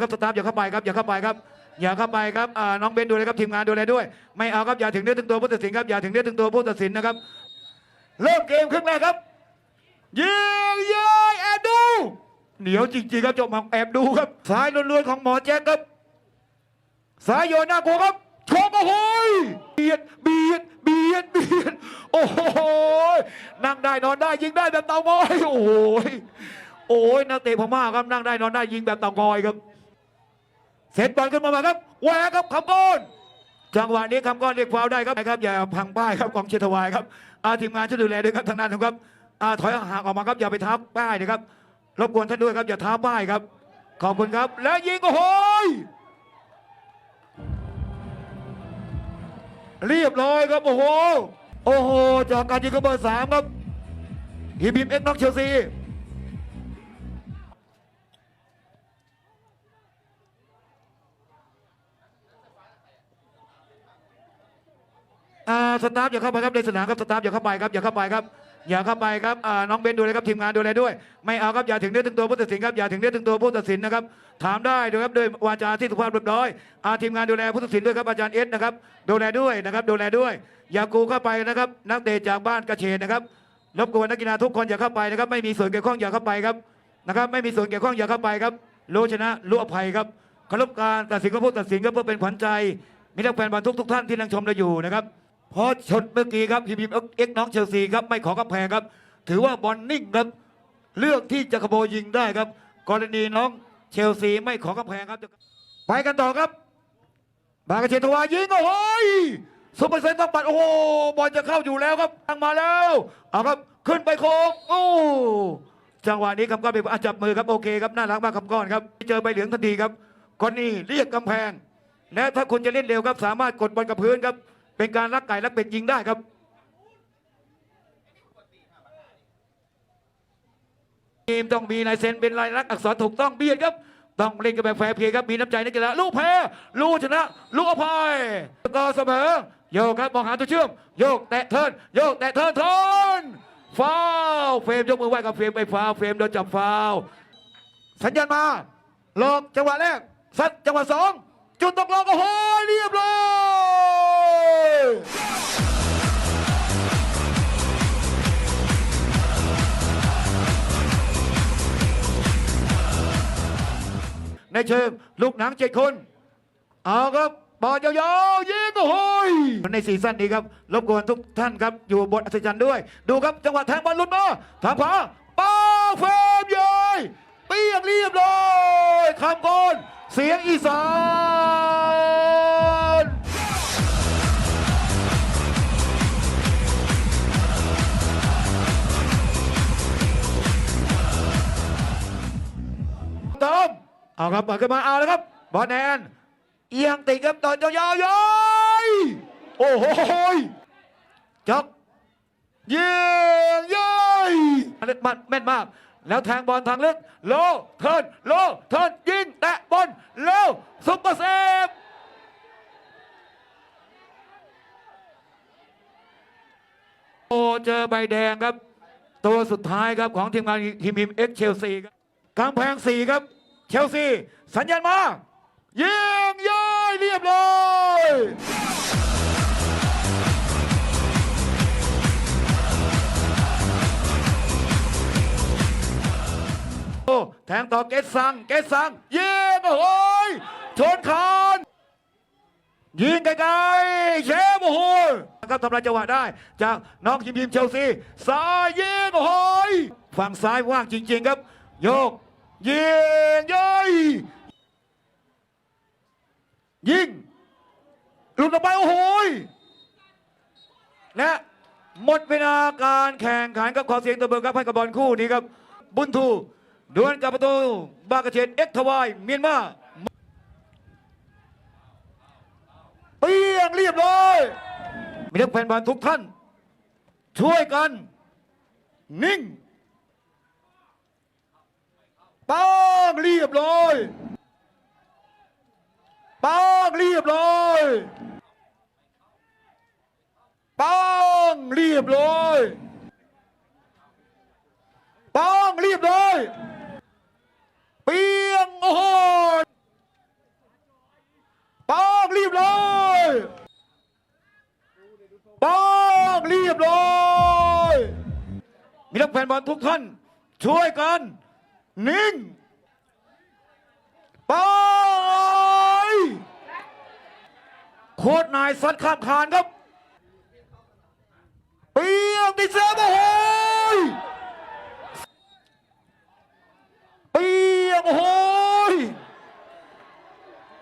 ครับสตาฟอย่าเข้าไปครับอย่าเข้าไปครับอย่าเข้าไปครับอ่าน้องเบนดูเลยครับทีมงานดูเลยด้วย ไม่เอาครับอย่าถึงเนื้อถึงตัวผู้ตัดสินครับอย่าถึงเนื้อถึงตัวผู้ตัดสินนะครับเริ่มเกมครึ่งแรกครับยิงย้ยแอบดู เหนียวจริงๆครับจบมาแอบดูครับสายล้วนๆของหมอแจ็คครับสายโยนหน้ากลัวครับชกโอ้โหเบียดเบียดเบียดเบียดโอ้โหนั่งได้นอนได้ยิงได้แบบเตางอยโอ้โหยโอ้ยนักเตะพม่าครับนั่งได้นอนได้ยิงแบบเตางอยครับ เสร็จบอลขึ้นมาครับแหวกครับคำก้อนจังหวะนี้คำก้อนเรียกฟาวได้ครับนะครับ อย่าพังป้ายครับกองเชียร์ถวายครับอาทีมงานช่วยดูแลด้วยครับทางด้านนะครับอาถอยห่างออกมาครับอย่าไปทับป้ายนะครับรบกวนท่านด้วยครับอย่าทับป้ายครับ ขอบคุณครับ แล้วยิงโอ้โหเรียบร้อยครับโอ้โหโอ้โหจากการยิงกระเบอร์สามครับฮีบิมเอ็กน็อกเชลซี สตาฟอย่าเข้าไปครับในสนามครับสตาฟอย่าเข้าไปครับอย่าเข้าไปครับอย่าเข้าไปครับน้องเบนดูเลยครับทีมงานดูเลด้วย ไม่เอาครับอย่าถึงเนื้อถึงตัวผู้ตัดสินครับอย่าถึงเนื้อถึงตัวผู้ตัดสินนะครับถามได้ด้วยครับโดยวาจาที่สุภาพเรียบร้อยอาทีมงานดูแลผู้ตัดสินด้วยครับอาจารย์เอสนะครับดูแลด้วยนะครับดูแลด้วย อย่ากูเข้าไปนะครับ นักเตะจากบ้านกระเฉดนะครับรบกวนนักกีฬาทุกคนอย่าเข้าไปนะครับ ไม่มีส่วนเกี่ยวข้องอย่าเข้าไปครับนะครับ ไม่มีส่วนเกี่ยวข้องอย่าเข้าไปครับรู้ชนะรู้อภัยครับเคารพการตัดสินของผู้ตัดสินก็เพื่อเป็นขวัญใจมิตรแฟนบอลทุกทุกท่านที่นั่งชมเราอยู่นะครับ พราะชนเมื่อกี้ครับพีบีเอ็กน้องเชลซีครับไม่ขอกำแพงครับ ถือว่าบอลนิ่งครับ เลือกที่จะขโมยยิงได้ครับ กรณีน้องเชลซีไม่ขอกำแพงครับ ไปกันต่อครับ บากเชนทวายิงโอ้โหยซุปเปอร์เซนต์ต้องปัดโอ้โหบอลจะเข้าอยู่แล้วครับทางมาแล้วเอาครับขึ้นไปโคกโอ้จังหวะนี้คำก้อนเป็นอะจับมือครับโอเคครับน่ารักมากคำก้อนครับเจอใบเหลืองทันทีครับคนนี้เรียกกำแพงและถ้าคุณจะเล่นเร็วครับ สามารถกดบอลกับพื้นครับ เป็นการลักไก่ลักเป็ดยิงได้ครับทีมต้องมีลายเซ็นเป็นลายลักษณ์อักษรถูกต้องเบียดครับ ต้องเล่นกันแบบแฟร์เพลย์ครับมีน้ำใจนักกีฬาลูกแพ้ลูกชนะ ลูกอภัยสกอร์เสมอโยกครับมองหาตัวเชื่อม โยกแตะเทินโยกแตะเทิร์นทนฟาวเฟรมยกมือไหว้กับเฟรมไปฟาวเฟรมโดนจับฟาวสัญญาณมาหลอกจังหวะแรกซัดจังหวะสองจุดตกลงโอ้โหเรียบร้อย ในเชิง ลูกหนังเจ็ดคน เอาครับบอลยาวๆยิงโอ้โหในซีซั่นนี้ครับรบกวนทุกท่านครับอยู่บนอัศจรรย์ด้วย ดูครับจังหวะแทงบอลลุดมาทางขวาป้าเฟรมเย้ยเปียกเรียบร้อยคำกลเสียงอีสานติม เอาครับเปิดขึ้นมาเอาแล้วครับ บอลแนนเอียงติดครับต่อยาวๆย้อยโอ้โหจ็อกยิงย้อยเล่นมันแม่นมาก แล้วแทงบอลทางลึกโลเทิร์นโลเทิร์นยิงแตะบอลเร็วซุปเปอร์เซฟโอ้เจอใบแดงครับ ตัวสุดท้ายครับของทีมงานทีมเอ็กเชลซีครับกำแพงสี่ครับ เชลซี สัญญาณมายิงย้อยเรียบร้อยโอ้แทงต่อเกตซัง เกตซัง ยิงโอ้ยชนคานยิงไกลๆเชฟโอ้โหครับทำลายจังหวะได้ จากน้องทีมทีมเชลซีซ้ายยิงโอ้ยฝั่งซ้ายว่างจริง ๆ ครับ โยก ยิงย้อยยิงหลุดออกไปโอ้โหยและหมดเวลาการแข่งขันกับขอเสียงตบมือครับให้กับบอลคู่นี้ครับ บุญทูดวลกับประตูบากาเชนเอ็กทวายเมียนมาเปียงเรียบร้อยมีนักแฟนบอลทุกท่าน ช่วยกัน นิ่ง ป้องเรียบร้อยป้องเรียบร้อยป้องเรียบร้อยป้องเรียบร้อยเปียงโอ้โหปังเรียบร้อยป้องเรียบร้อยมีรักแฟนบอลทุกท่านช่วยกัน นิ่ง ไปโคตรนายสัดข้ามคานครับ เปียกติดเซฟโอ้โหเปียกโอ้โห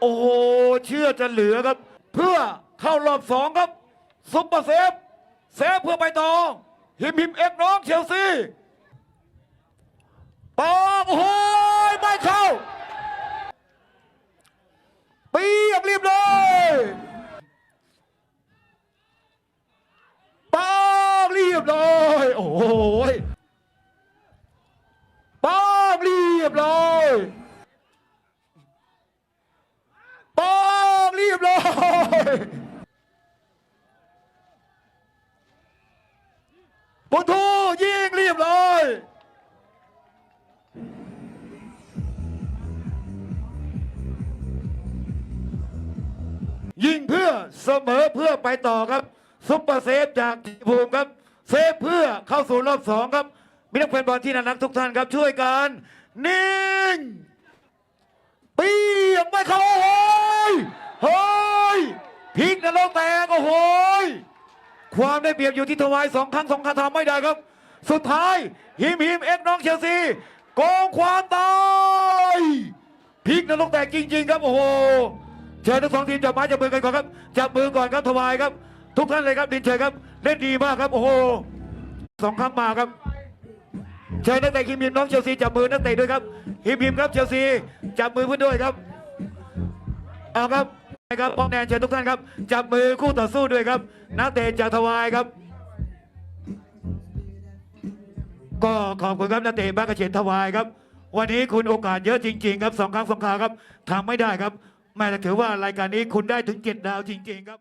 โอ้โห เชื่อจะเหลือครับ เพื่อเข้ารอบสองครับ ซุปเปอร์เซฟ เซฟเพื่อไปต่อ หิมหิมเอ็กน้องเชลซีปอ โอ้โหไม่เข้าปียกเรียบเลยปองเรียบเลยโอ้โหปองเรียบเลย ยิงเพื่อเสมอเพื่อไปต่อครับ ซุปเปอร์เซฟจากทีภูมิครับ เซฟเพื่อเข้าสู่รอบสองครับมีนักแฟนบอลที่น่ารักทุกท่านครับช่วยกันนิ่งปียังไม่เข้าโอ้ยเฮ้ยพลิกนรกแตกโอ้โหความได้เปรียบอยู่ที่ทวายสองครั้งสองครั้งทำไม่ได้ครับ สุดท้ายหิมหิมเอ็กน้องเชลซีโกงความตายพลิกนรกแตกจริง ๆ ครับโอ้โห เชิญทั้งสองทีมจับไม้จับมือกันก่อนครับ จับมือก่อนครับทวายครับ ทุกท่านเลยครับดินเชิญครับเล่นดีมากครับโอ้โหสองครั้งมาครับ เชิญนักเตะฮิมฮิมน้องเชลซีจับมือนักเตะด้วยครับฮิมฮิมครับเชลซีจับมือเพื่อนด้วยครับเอาครับครับป้องแดนเชิญทุกท่านครับ จับมือคู่ต่อสู้ด้วยครับนักเตะจากทวายครับ ก็ขอบคุณครับนักเตะบ้านกระเฉนทวายครับ วันนี้คุณโอกาสเยอะจริง ๆ ครับสองครั้งสองคราครับทำไม่ได้ครับ แม่แต่ถือว่ารายการนี้คุณได้ถึงเจ็ดดาวจริงๆครับ